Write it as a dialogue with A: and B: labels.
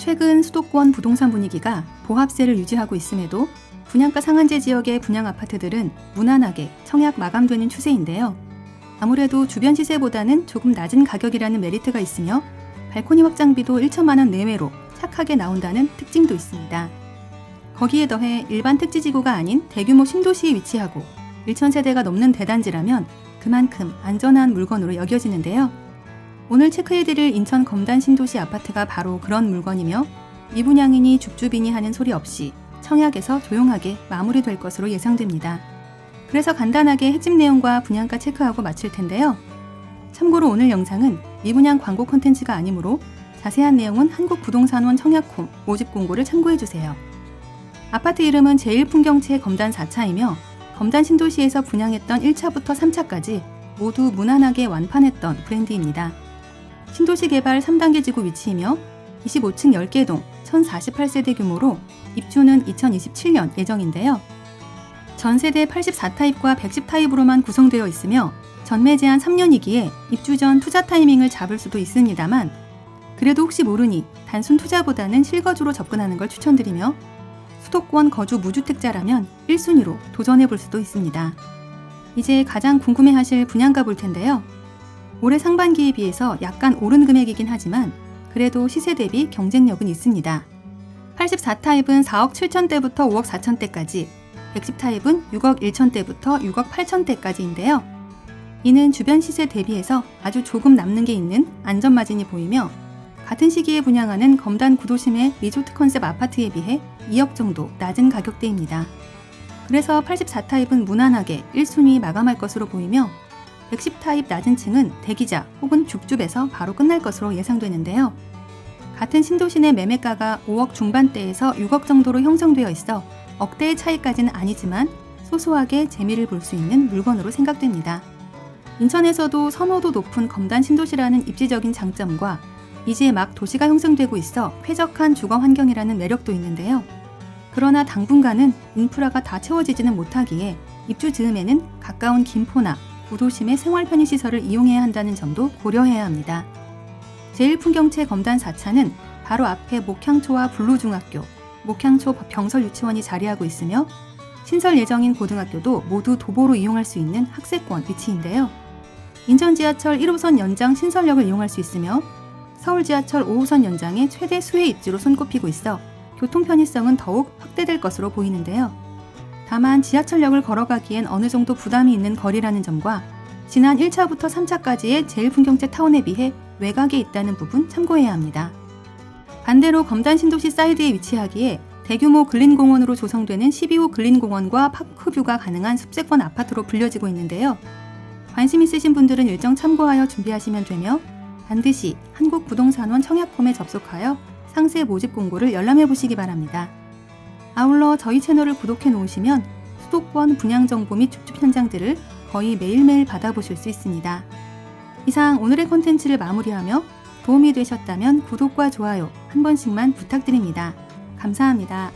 A: 최근 수도권 부동산 분위기가 보합세를 유지하고 있음에도 분양가 상한제 지역의 분양 아파트들은 무난하게 청약 마감되는 추세인데요. 아무래도 주변 시세보다는 조금 낮은 가격이라는 메리트가 있으며 발코니 확장비도 1천만 원 내외로 착하게 나온다는 특징도 있습니다. 거기에 더해 일반 택지지구가 아닌 대규모 신도시에 위치하고 1,000세대가 넘는 대단지라면 그만큼 안전한 물건으로 여겨지는데요. 오늘 체크해드릴 인천 검단 신도시 아파트가 바로 그런 물건이며 미분양이니 줍줍이니 하는 소리 없이 청약에서 조용하게 마무리될 것으로 예상됩니다. 그래서 간단하게 핵심 내용과 분양가 체크하고 마칠 텐데요. 참고로 오늘 영상은 미분양 광고 콘텐츠가 아니므로 자세한 내용은 한국부동산원 청약홈 모집 공고를 참고해주세요. 아파트 이름은 제1풍경채 검단 4차이며 검단 신도시에서 분양했던 1차부터 3차까지 모두 무난하게 완판했던 브랜드입니다. 신도시 개발 3단계 지구 위치이며 25층 10개 동 1048세대 규모로 입주는 2027년 예정인데요. 전세대 84타입과 110타입으로만 구성되어 있으며 전매 제한 3년이기에 입주 전 투자 타이밍을 잡을 수도 있습니다만 그래도 혹시 모르니 단순 투자보다는 실거주로 접근하는 걸 추천드리며 수도권 거주 무주택자라면 1순위로 도전해 볼 수도 있습니다. 이제 가장 궁금해 하실 분양가 볼 텐데요. 올해 상반기에 비해서 약간 오른 금액이긴 하지만 그래도 시세 대비 경쟁력은 있습니다. 84타입은 4억 7천대부터 5억 4천대까지, 110타입은 6억 1천대부터 6억 8천대까지인데요. 이는 주변 시세 대비해서 아주 조금 남는 게 있는 안전마진이 보이며 같은 시기에 분양하는 검단 구도심의 리조트 컨셉 아파트에 비해 2억 정도 낮은 가격대입니다. 그래서 84타입은 무난하게 1순위 마감할 것으로 보이며 110 타입 낮은 층은 대기자 혹은 줍줍에서 바로 끝날 것으로 예상되는데요. 같은 신도시 내 매매가가 5억 중반대에서 6억 정도로 형성되어 있어 억대의 차이까지는 아니지만 소소하게 재미를 볼 수 있는 물건으로 생각됩니다. 인천에서도 선호도 높은 검단 신도시라는 입지적인 장점과 이제 막 도시가 형성되고 있어 쾌적한 주거 환경이라는 매력도 있는데요. 그러나 당분간은 인프라가 다 채워지지는 못하기에 입주 즈음에는 가까운 김포나 구도심의 생활 편의 시설을 이용해야 한다는 점도 고려해야 합니다. 제1풍경채 검단 4차는 바로 앞에 목향초와 블루중학교, 목향초 병설 유치원이 자리하고 있으며 신설 예정인 고등학교도 모두 도보로 이용할 수 있는 학세권 위치인데요. 인천 지하철 1호선 연장 신설역을 이용할 수 있으며 서울 지하철 5호선 연장의 최대 수혜 입지로 손꼽히고 있어 교통 편의성은 더욱 확대될 것으로 보이는데요. 다만 지하철역을 걸어가기엔 어느 정도 부담이 있는 거리라는 점과 지난 1차부터 3차까지의 제일 풍경채 타운에 비해 외곽에 있다는 부분 참고해야 합니다. 반대로 검단 신도시 사이드에 위치하기에 대규모 근린공원으로 조성되는 12호 근린공원과 파크뷰가 가능한 숲세권 아파트로 불려지고 있는데요. 관심 있으신 분들은 일정 참고하여 준비하시면 되며 반드시 한국부동산원 청약홈에 접속하여 상세 모집 공고를 열람해 보시기 바랍니다. 아울러 저희 채널을 구독해 놓으시면 수도권 분양 정보 및 줍줍 현장들을 거의 매일매일 받아보실 수 있습니다. 이상 오늘의 콘텐츠를 마무리하며 도움이 되셨다면 구독과 좋아요 한 번씩만 부탁드립니다. 감사합니다.